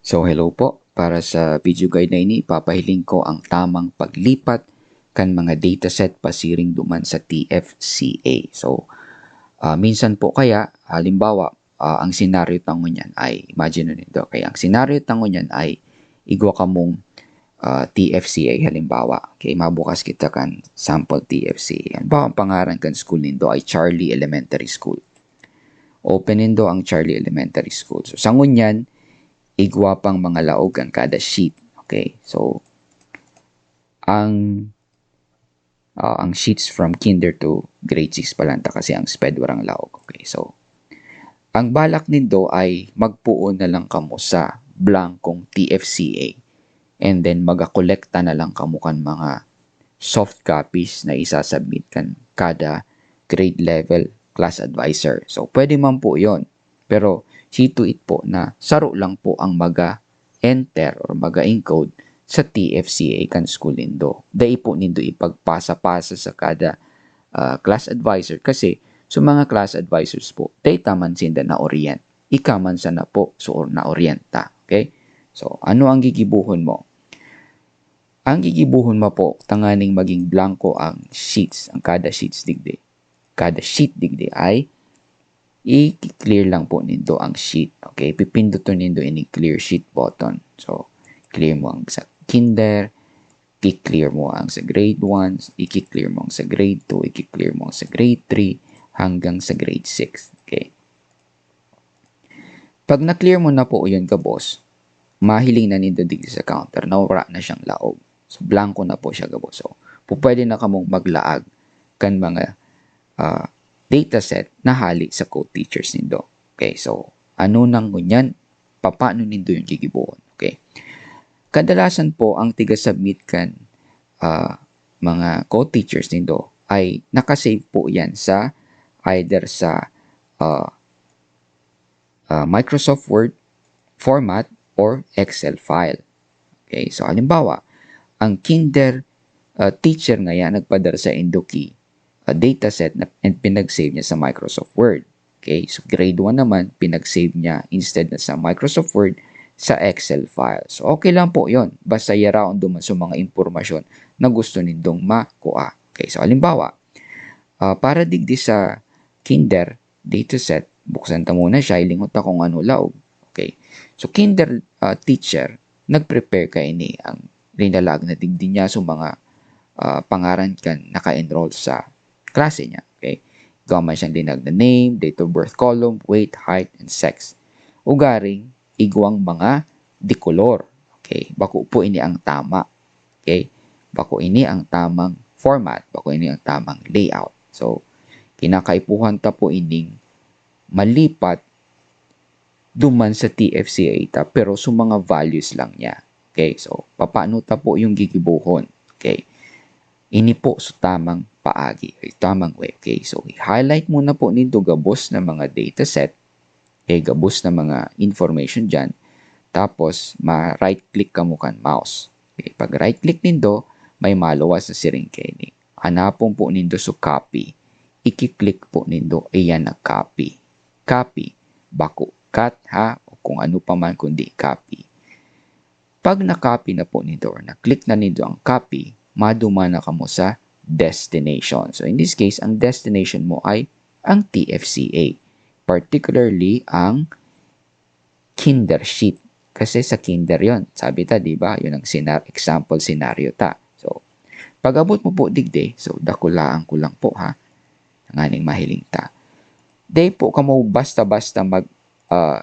So hello po, para sa video guide na ini, papahiling ko ang tamang paglipat kan mga dataset pasiring duman sa TFCA. So uh, minsan po kaya, halimbawa, uh, ang senaryo tango niyan ay, imagine nito, kaya ang senaryo tango niyan ay igwa ka mong uh, TFCA halimbawa. Okay, mabukas kita kan sample TFCA. Halimbawa, ang pangaran kan school nindo ay Charlie Elementary School. Open nindo ang Charlie Elementary School. So, sa ngunyan, igwa pang mga laog ang kada sheet. Okay, so, ang uh, ang sheets from kinder to grade 6 palanta kasi ang sped warang laog. Okay, so, ang balak nindo ay magpuo na lang kamo sa blankong TFCA and then magakolekta na lang kamo kan mga soft copies na isasubmit kan kada grade level class advisor. So, pwede man po yon Pero, see to it po na saro lang po ang maga-enter or maga-encode sa TFCA kan school nindo. Dahil po nindo ipagpasa-pasa sa kada uh, class advisor kasi sa so mga class advisors po, data man sinda na orient. Ika man sa na po so na orienta. Okay? So, ano ang gigibuhon mo? Ang gigibuhon mo po, tanganing maging blanco ang sheets, ang kada sheets digdi. Kada sheet digdi ay i-clear lang po nindo ang sheet. Okay? Pipindutin nindo ini clear sheet button. So, clear mo ang sa kinder, i-clear mo ang sa grade 1, i-clear mo ang sa grade 2, i-clear mo ang sa grade 3, hanggang sa grade 6. Okay? Pag na-clear mo na po yun ka boss, mahiling na nindo dito sa counter, nawara na siyang laog. So, blanco na po siya ka boss. So, po pwede na kamong maglaag kan mga uh, dataset na hali sa code teachers nindo. Okay, so, ano nang ngunyan? Paano nindo yung gigibuon? Okay. Kadalasan po ang tiga-submit kan uh, mga co-teachers nindo ay nakasave po yan sa either sa uh, uh, Microsoft Word format or Excel file. Okay, so halimbawa, ang kinder uh, teacher nga yan nagpadala sa Indoki uh, dataset na and pinag-save niya sa Microsoft Word. Okay, so grade 1 naman, pinag-save niya instead na sa Microsoft Word, sa Excel file. So, okay lang po yon Basta yaraon duman sa mga impormasyon na gusto nindong makuha. Okay, so halimbawa, uh, para digdi sa kinder dataset, buksan ta muna siya, ilingot ta kung ano laog. Okay, so kinder uh, teacher, nag-prepare ka ini ang rinalag na digdi niya sa mga uh, pangaran kan naka-enroll sa klase niya. Okay, gawa siyang dinag na name, date of birth column, weight, height, and sex. Ugaring, igwang mga dikolor. Okay, bako po ini ang tama. Okay, bako ini ang tamang format, bako ini ang tamang layout. So, kinakaipuhan ta po ining malipat duman sa TFCA ta pero sa mga values lang niya. Okay, so papaano ta po yung gigibuhon? Okay, ini po sa tamang paagi, ay tamang way. Okay, so i-highlight muna po nito gabos na mga dataset eh, gabos na mga information dyan. Tapos, ma-right click ka mo kan mouse. Okay, pag right click nindo, may maluwas na siring kini. Hanapon po nindo so copy. Iki-click po nindo, iyan na copy. Copy, bako, cut ha, o kung ano pa man kundi copy. Pag na-copy na po nindo or na-click na nindo ang copy, maduma na kamo sa destination. So in this case, ang destination mo ay ang TFCA particularly ang kinder sheet. Kasi sa kinder yon Sabi ta, di ba? Yun ang sinar example scenario ta. So, pag abot mo po digde, so dakulaan ko lang po ha, ang aning mahiling ta. Day po kamo basta-basta mag uh,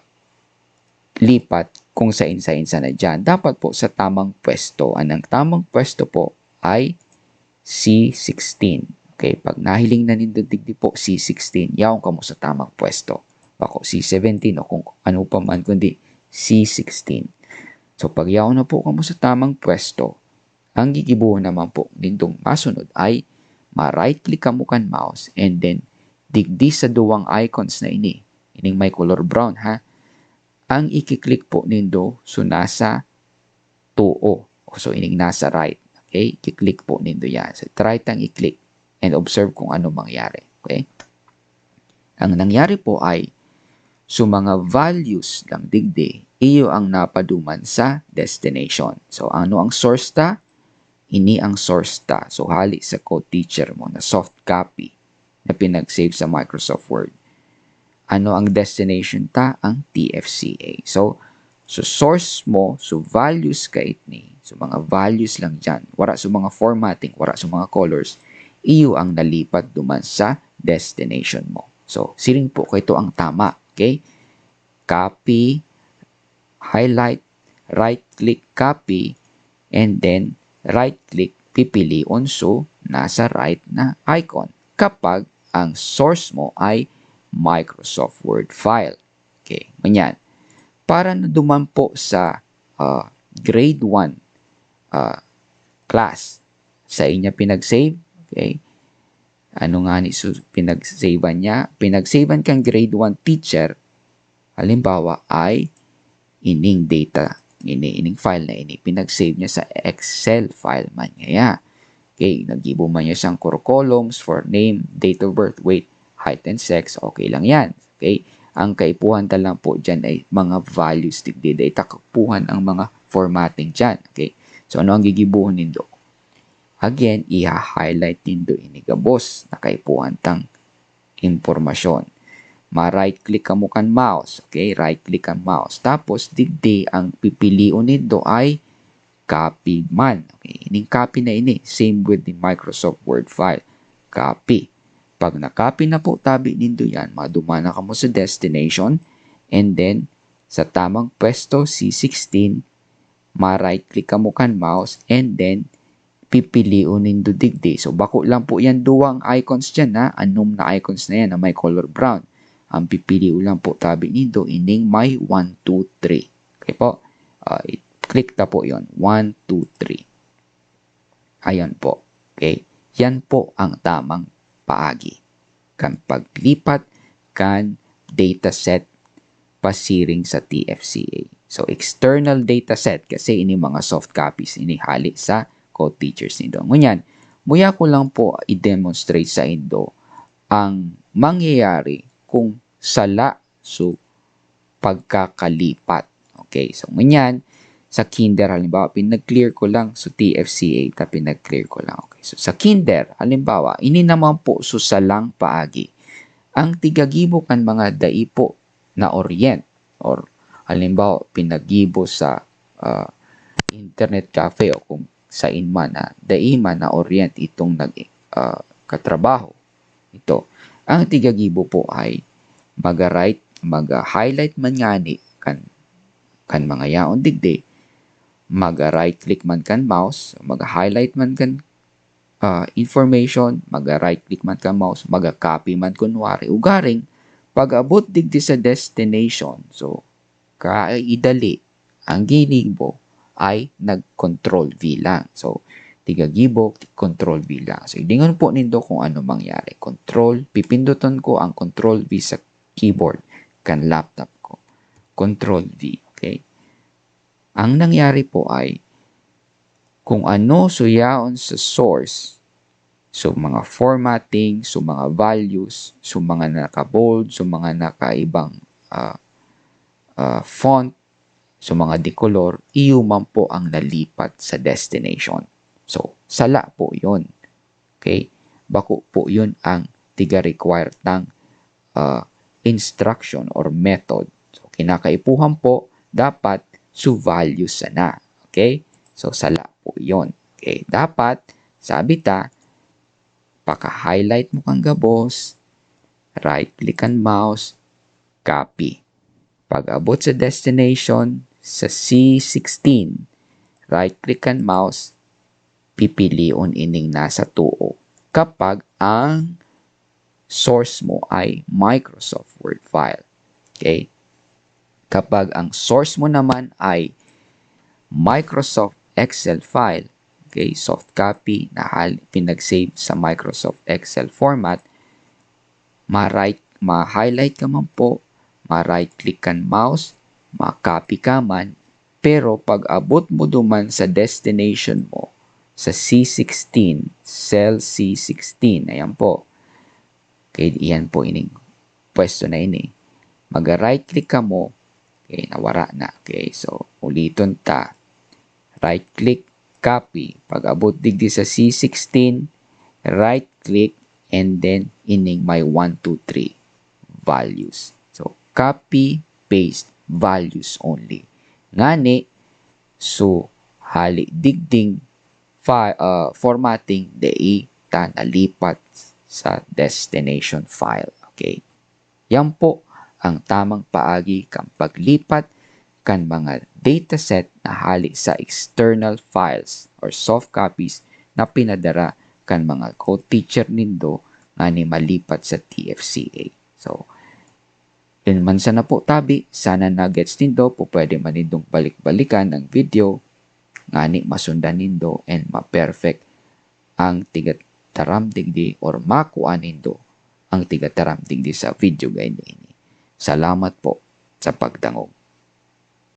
lipat kung sa insa-insa na dyan. Dapat po sa tamang pwesto. Ang tamang pwesto po ay C16. Okay, pag nahiling na nindo digdi po C16, yaong kamo sa tamang pwesto. Bako C17 o kung ano pa man kundi C16. So pag yaon na po kamo sa tamang pwesto, ang gigibuhon naman po nindong masunod ay ma-right click kamo kan mouse and then digdi sa duwang icons na ini. Ining may color brown ha. Ang i-click po nindo so nasa 2O. So ining nasa right. Okay? I-click po nindo yan. So try tang i-click and observe kung ano mangyari. Okay? Ang nangyari po ay so mga values lang digdi iyo ang napaduman sa destination. So, ano ang source ta? Ini ang source ta. So, hali sa code teacher mo na soft copy na pinag-save sa Microsoft Word. Ano ang destination ta? Ang TFCA. So, so source mo, so values ka ni. So, mga values lang dyan. Wala sa mga formatting, wala sa mga colors. Iyo ang nalipat duman sa destination mo. So, siling po ko ito ang tama. Okay? Copy, highlight, right-click copy, and then right-click pipili so nasa right na icon kapag ang source mo ay Microsoft Word file. Okay, ganyan. Para na duman po sa uh, grade 1 uh, class sa inya pinag-save, okay, ano nga ni pinag-savean niya? Pinag-savean kang grade 1 teacher, halimbawa ay ining data, ini ining file na ini, pinag-save niya sa Excel file man niya. Okay, nagibo man niya siyang core columns for name, date of birth, weight, height, and sex. Okay lang yan. Okay, ang kaipuhan ta lang po dyan ay mga values digdi data kapuhan ang mga formatting dyan. Okay, so ano ang gigibuhon nindo? Again, i-highlight nindo ini gabos na kaipuhan tang impormasyon ma-right click ka mo mouse. Okay, right click kan mouse. Tapos digdi ang pipiliun nito ay copy man. Okay, ining copy na ini. Same with the Microsoft Word file. Copy. Pag na-copy na po tabi nindo yan, madumana ka mo sa destination and then sa tamang pwesto C16 ma-right click ka mo kan mouse and then pipiliun nindo digdi. So bako lang po yan duwang icons dyan na anom na icons na yan na may color brown ang pipili ulang po tabi nito ining may 1, 2, 3. Okay po. Uh, click ta po yon 1, 2, 3. Ayan po. Okay. Yan po ang tamang paagi. Kan paglipat kan dataset pasiring sa TFCA. So, external dataset kasi ini mga soft copies ini hali sa code teachers nito. Ngunyan, muya ko lang po i-demonstrate sa Indo ang mangyayari kung sala so pagkakalipat. Okay, so ganyan sa kinder halimbawa pinag-clear ko lang so TFCA ta pinag-clear ko lang. Okay, so sa kinder halimbawa ini naman po so salang paagi. Ang tigagibo kan mga daipo na orient or halimbawa pinagibo sa uh, internet cafe o kung sa inman na daima na orient itong nag uh, katrabaho ito. Ang tigagibo po ay maga-right, maga-highlight man ngani kan kan mga yaon digdi, maga-right click man kan mouse, maga-highlight man kan uh, information, maga-right click man kan mouse, maga-copy man kunwari ugaring pag-abot digdi sa destination. So, kaidali ang ginibo ay nag-control V lang. So, tigagibok, control V lang. So, idingan po nindo kung ano mangyari. Control, pipinduton ko ang control V sa keyboard kan laptop ko. Control V? Ang nangyari po ay kung ano suyaon sa source, so mga formatting, so mga values, so mga naka-bold, so mga nakaibang uh, uh, font, so mga decolor, iyo man po ang nalipat sa destination. So, sala po yon Okay? Bako po yun ang tiga-require ng uh, instruction or method. So, kinakaipuhan po, dapat su value sana. Okay? So, sala po yon Okay? Dapat, sabi ta, paka-highlight mo kang gabos, right-click ang mouse, copy. Pag abot sa destination, sa C16, right-click ang mouse, pipilion ining nasa tuo. Kapag ang source mo ay Microsoft Word file. Okay? Kapag ang source mo naman ay Microsoft Excel file, okay, soft copy na pinag-save sa Microsoft Excel format, ma-right, ma-highlight ka man po, ma-right click kan mouse, ma-copy ka man, pero pag abot mo duman sa destination mo, sa C16, cell C16, ayan po, Okay, iyan po ining pwesto na ini. Mag-right click ka mo, Okay, nawara na. Okay, so uliton ta. Right click, copy. Pag abot digdi sa C16, right click and then ining my 1, 2, 3 values. So copy, paste, values only. Ngani, so hali digding fi- uh, formatting de ta nalipat sa destination file. Okay. Yan po ang tamang paagi kang paglipat kan mga dataset na hali sa external files or soft copies na pinadara kan mga co-teacher nindo nga ni malipat sa TFCA. So, yun man sana po tabi, sana nuggets nindo po pwede man nindong balik-balikan ang video nga ni masundan nindo and ma-perfect ang tigat taram digdi or makuha nindo ang tigat taram digdi sa video guide ini. Salamat po sa pagdangog.